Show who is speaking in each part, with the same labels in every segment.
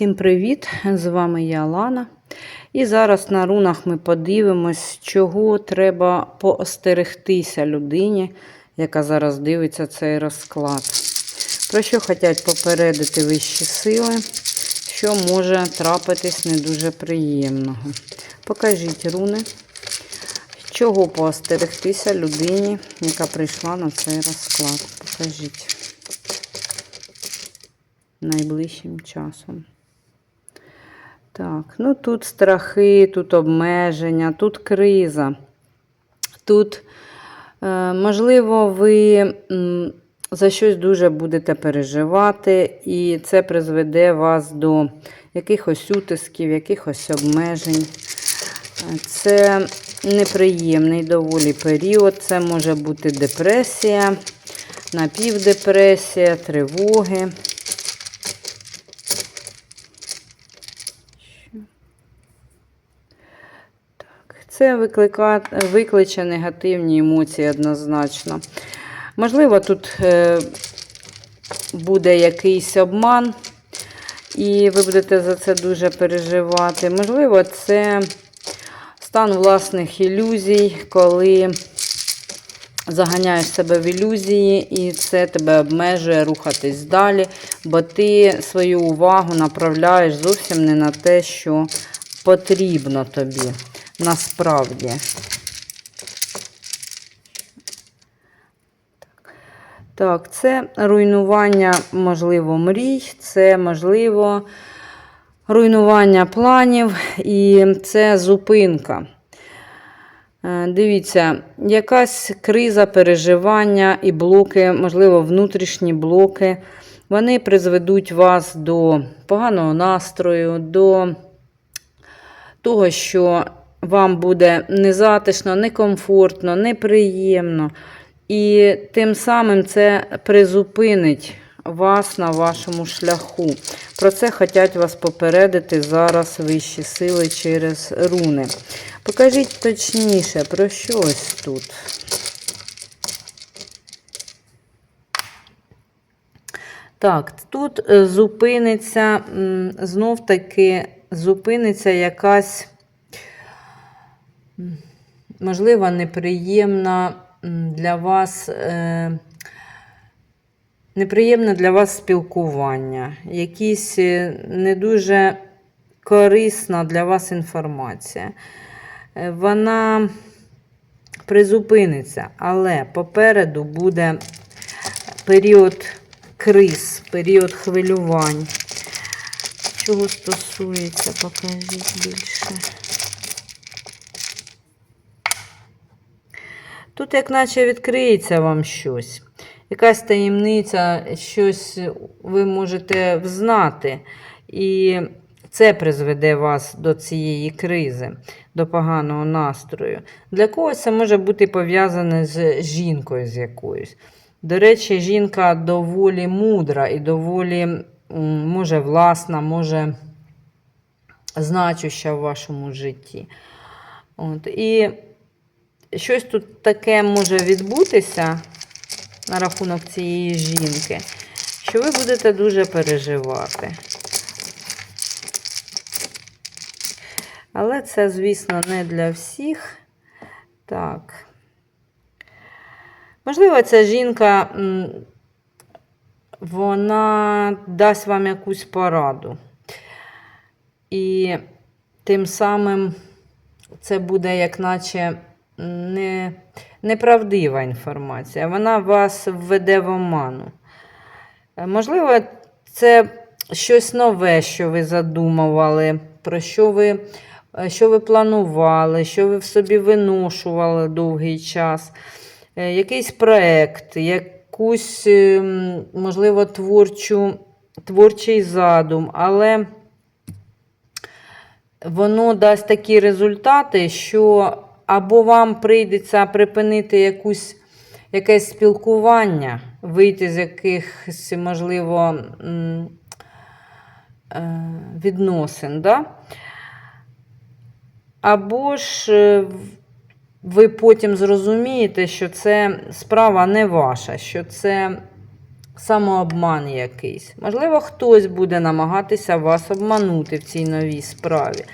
Speaker 1: Всім привіт! З вами я Лана. І зараз на рунах ми подивимось, чого треба поостерегтися людині, яка зараз дивиться цей розклад. Про що хочуть попередити вищі сили, що може трапитись не дуже приємного. Покажіть руни, чого поостерегтися людині, яка прийшла на цей розклад. Покажіть найближчим часом. Так, ну тут страхи, тут обмеження, тут криза. Тут, е, можливо, ви за щось дуже будете переживати, і це призведе вас до якихось утисків, якихось обмежень. Е, Це неприємний доволі період. Це може бути депресія, напівдепресія, тривоги. Це виклика... викличе негативні емоції однозначно. Можливо, тут е, буде якийсь обман, і ви будете за це дуже переживати. Можливо, це стан власних ілюзій, коли заганяєш себе в ілюзії, і це тебе обмежує рухатись далі, бо ти свою увагу направляєш зовсім не на те, що потрібно тобі насправді. Так, це руйнування, можливо, мрій, це, можливо, руйнування планів і це зупинка. Е, Дивіться, якась криза, переживання і блоки, можливо, внутрішні блоки, вони призведуть вас до поганого настрою, до того, що вам буде незатишно, некомфортно, неприємно. І тим самим це призупинить вас на вашому шляху. Про це хочуть вас попередити зараз вищі сили через руни. Покажіть точніше, про що ось тут. Так, тут е, зупиниться, знов таки зупиниться якась, можливо, неприємна для вас, е, неприємне для вас спілкування, якісь е, не дуже корисна для вас інформація. Е, Вона призупиниться, але попереду буде період криз, період хвилювань. Чого стосується, покажіть більше. Тут, як наче відкриється вам щось. Якась таємниця, щось ви можете взнати. І це призведе вас до цієї кризи, до поганого настрою. Для когось це може бути пов'язане з жінкою з якоюсь. До речі, жінка доволі мудра і доволі, може, власна, може значуща в вашому житті. От. І щось тут таке може відбутися на рахунок цієї жінки, що ви будете дуже переживати. Але це, звісно, не для всіх. Так. Можливо, ця жінка, вона дасть вам якусь пораду. І тим самим це буде, як наче, не, неправдива інформація. Вона вас введе в оману. Е, Можливо, це щось нове, що ви задумували, про що ви, е, що ви планували, що ви в собі виношували довгий час. Е, Якийсь проєкт, якусь, ем, можливо, творчу, творчий задум, але воно дасть такі результати, що або вам прийдеться припинити якусь, якесь спілкування, вийти з якихось, можливо, е, відносин. Да? Або ж е, ви потім зрозумієте, що це справа не ваша, що це самообман якийсь. Можливо, хтось буде намагатися вас обманути в цій новій справі.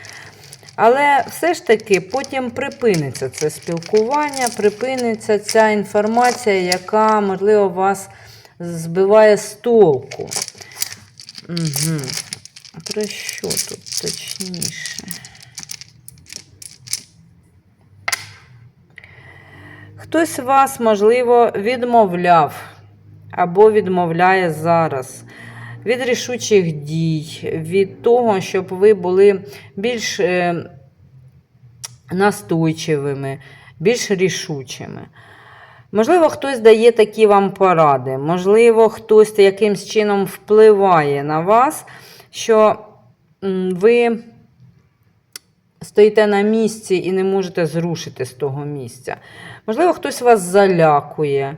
Speaker 1: Але все ж таки потім припиниться це спілкування, припиниться ця інформація, яка, можливо, вас збиває з толку. Угу. Про що тут точніше? Хтось вас, можливо, відмовляв або відмовляє зараз від рішучих дій, від того, щоб ви були більш е, настойчивими, більш рішучими. Можливо, хтось дає такі вам поради, можливо, хтось якимсь чином впливає на вас, що ви стоїте на місці і не можете зрушити з того місця. Можливо, хтось вас залякує.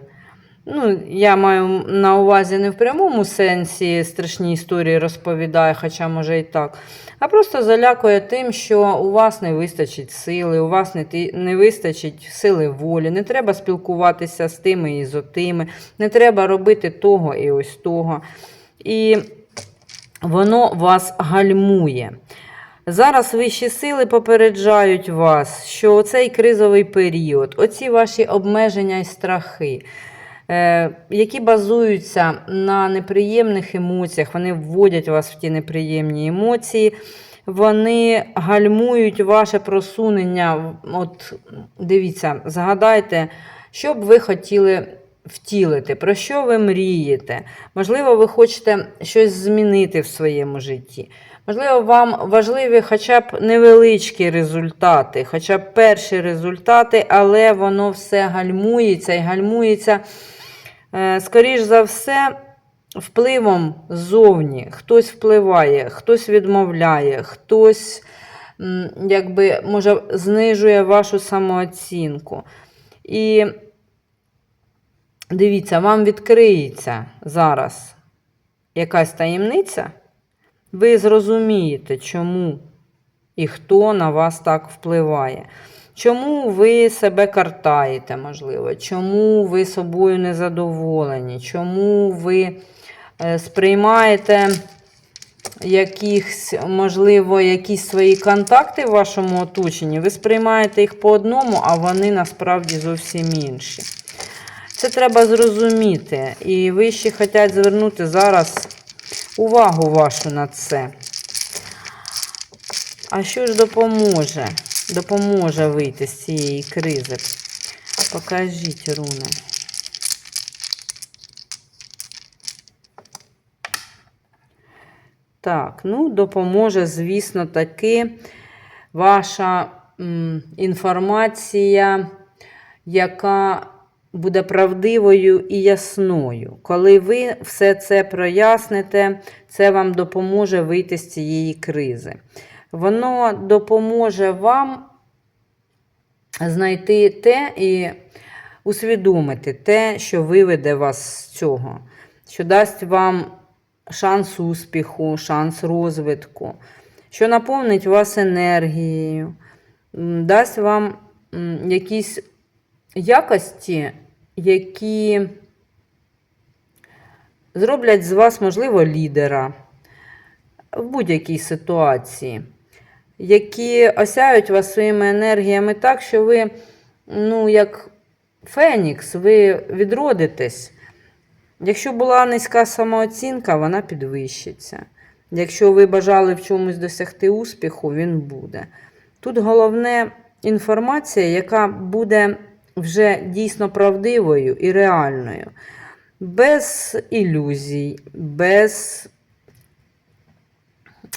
Speaker 1: Ну, я маю на увазі не в прямому сенсі страшні історії розповідає, хоча може і так. А просто залякує тим, що у вас не вистачить сили, у вас не, не вистачить сили волі, не треба спілкуватися з тими і з отими, не треба робити того і ось того. І воно вас гальмує. Зараз вищі сили попереджають вас, що цей кризовий період, оці ваші обмеження і страхи, які базуються на неприємних емоціях, вони вводять вас в ті неприємні емоції, вони гальмують ваше просунення. От дивіться, згадайте, що б ви хотіли втілити, про що ви мрієте. Можливо, ви хочете щось змінити в своєму житті. Можливо, вам важливі хоча б невеличкі результати, хоча б перші результати, але воно все гальмується і гальмується, е, скоріш за все, впливом ззовні. Хтось впливає, хтось відмовляє, хтось якби, може, знижує вашу самооцінку. І дивіться, вам відкриється зараз якась таємниця ви зрозумієте, чому і хто на вас так впливає. Чому ви себе картаєте, можливо, чому ви собою незадоволені, чому ви е, сприймаєте якісь, можливо, якісь свої контакти в вашому оточенні, ви сприймаєте їх по одному, а вони насправді зовсім інші. Це треба зрозуміти. І ви ще хочуть звернути зараз увагу вашу на це. А що ж допоможе? Допоможе вийти з цієї кризи. Покажіть, руни. Так, ну, допоможе, звісно, таки ваша інформація, яка буде правдивою і ясною. Коли ви все це проясните, це вам допоможе вийти з цієї кризи. Воно допоможе вам знайти те і усвідомити те, що виведе вас з цього, що дасть вам шанс успіху, шанс розвитку, що наповнить вас енергією, дасть вам якісь якості, які зроблять з вас, можливо, лідера в будь-якій ситуації, які осяють вас своїми енергіями так, що ви, ну, як Фенікс, ви відродитесь. Якщо була низька самооцінка, вона підвищиться. Якщо ви бажали в чомусь досягти успіху, він буде. Тут головне інформація, яка буде вже дійсно правдивою і реальною, без ілюзій, без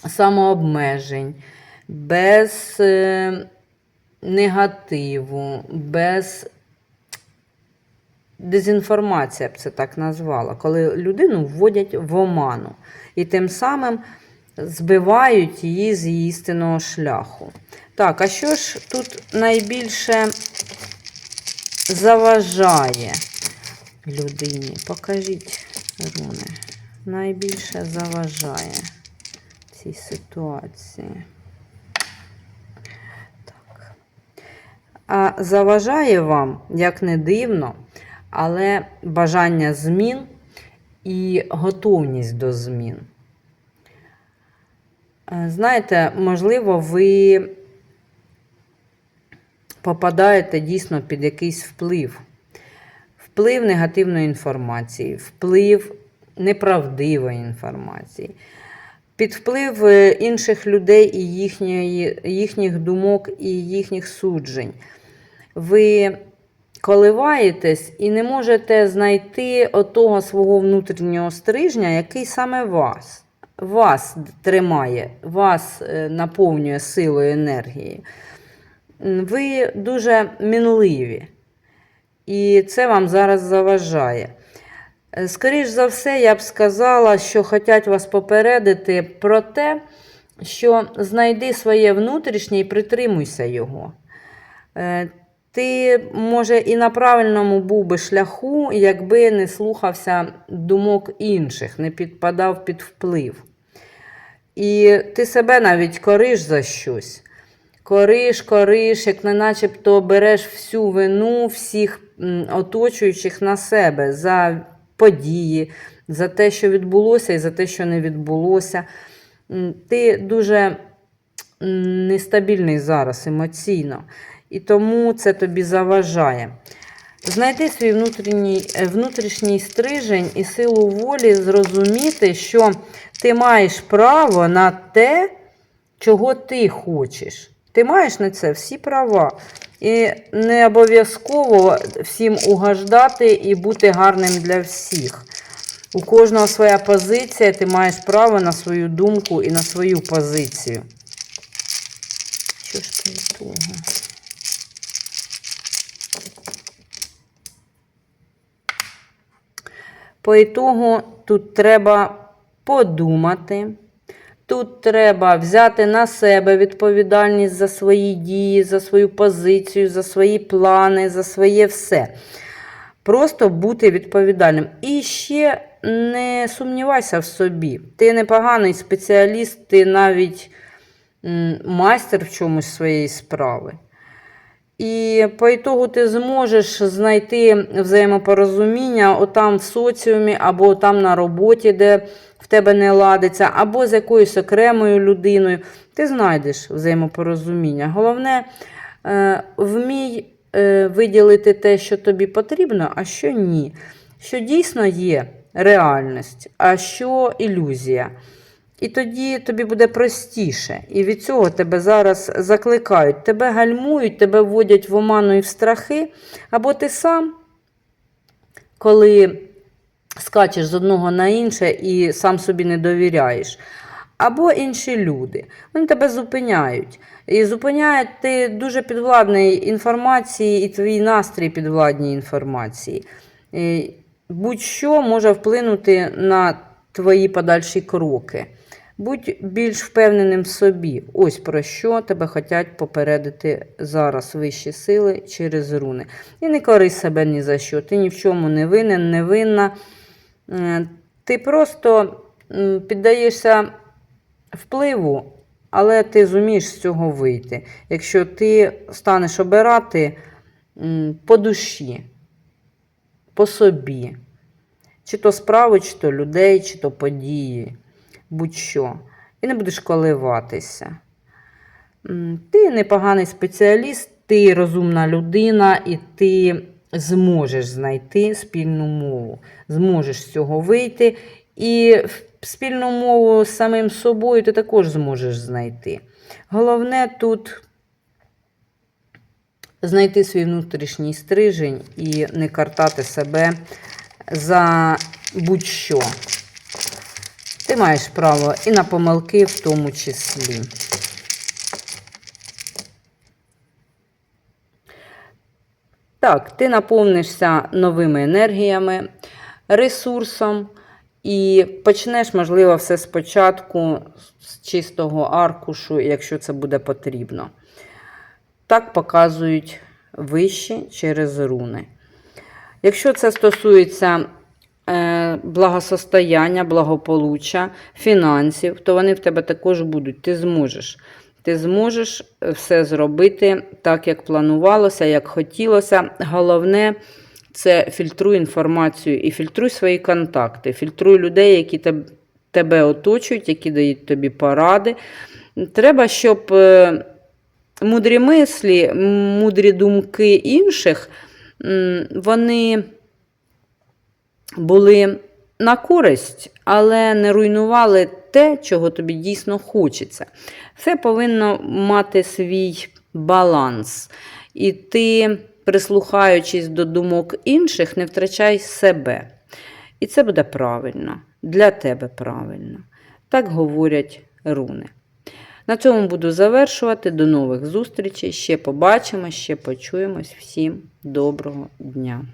Speaker 1: самообмежень, без е, негативу, без дезінформація, я б це так назвала, коли людину вводять в оману і тим самим збивають її з істинного шляху. Так, а що ж тут найбільше заважає людині? Покажіть, руни. Найбільше заважає цій ситуації. А заважає вам, як не дивно, але бажання змін і готовність до змін. Е, Знаєте, можливо, ви попадаєте дійсно під якийсь вплив. Вплив негативної інформації, вплив неправдивої інформації, під вплив е, інших людей і їхньої, їхніх думок і їхніх суджень. Ви коливаєтесь і не можете знайти отого свого внутрішнього стрижня, який саме вас. Вас тримає, вас е, наповнює силою енергії. Ви дуже мінливі. І це вам зараз заважає. Е, Скоріш за все, я б сказала, що хочуть вас попередити про те, що знайди своє внутрішнє і притримуйся його. Ти, може, і на правильному був би шляху, якби не слухався думок інших, не підпадав під вплив. І ти себе навіть кориш за щось. Кориш, кориш, як не начебто береш всю вину всіх оточуючих на себе за події, за те, що відбулося, і за те, що не відбулося. Ти дуже нестабільний зараз емоційно, і тому це тобі заважає. Знайди свій внутрішній, е, внутрішній стрижень і силу волі зрозуміти, що ти маєш право на те, чого ти хочеш. Ти маєш на це всі права. І не обов'язково всім угождати і бути гарним для всіх. У кожного своя позиція, ти маєш право на свою думку і на свою позицію. Що ж по ітогу? По ітогу тут треба подумати. Тут треба взяти на себе відповідальність за свої дії, за свою позицію, за свої плани, за своє все. Просто бути відповідальним. І ще не сумнівайся в собі. Ти непоганий спеціаліст, ти навіть майстер в чомусь своєї справи. І по ітогу ти зможеш знайти взаємопорозуміння отам в соціумі, або там на роботі, де в тебе не ладиться, або з якоюсь окремою людиною. Ти знайдеш взаємопорозуміння. Головне, е, вмій е, виділити те, що тобі потрібно, а що ні. Що дійсно є реальність, а що ілюзія. І тоді тобі буде простіше. І від цього тебе зараз закликають, тебе гальмують, тебе вводять в оману і в страхи. Або ти сам, коли скачеш з одного на інше і сам собі не довіряєш. Або інші люди. Вони тебе зупиняють. І зупиняють ти дуже підвладний інформації, і твій настрій підвладній інформації. Будь-що може вплинути на твої подальші кроки. Будь більш впевненим в собі. Ось про що тебе хочуть попередити зараз вищі сили через руни. І не кори себе ні за що. Ти ні в чому не винен, не винна. Е, Ти просто піддаєшся впливу, але ти зумієш з цього вийти. Якщо ти станеш обирати по душі, по собі, чи то справи, чи то людей, чи то події, будь-що. І не будеш коливатися. Ти непоганий спеціаліст, ти розумна людина, і ти зможеш знайти спільну мову, зможеш з цього вийти. І спільну мову з самим собою ти також зможеш знайти. Головне тут знайти свій внутрішній стрижень і не картати себе за будь-що. Ти маєш право і на помилки в тому числі. Так, ти наповнишся новими енергіями, ресурсом і почнеш, можливо, все спочатку з чистого аркушу, якщо це буде потрібно. Так показують вищі через руни. Якщо це стосується благосостояння, благополуччя, фінансів, то вони в тебе також будуть. Ти зможеш. Ти зможеш все зробити так, як планувалося, як хотілося. Головне це фільтруй інформацію і фільтруй свої контакти, фільтруй людей, які тебе оточують, які дають тобі поради. Треба, щоб е, мудрі мислі, мудрі думки інших, вони були на користь, але не руйнували те, чого тобі дійсно хочеться. Все повинно мати свій баланс. І ти, прислухаючись до думок інших, не втрачай себе. І це буде правильно, для тебе правильно. Так говорять руни. На цьому буду завершувати. До нових зустрічей. Ще побачимо, ще почуємось. Всім доброго дня!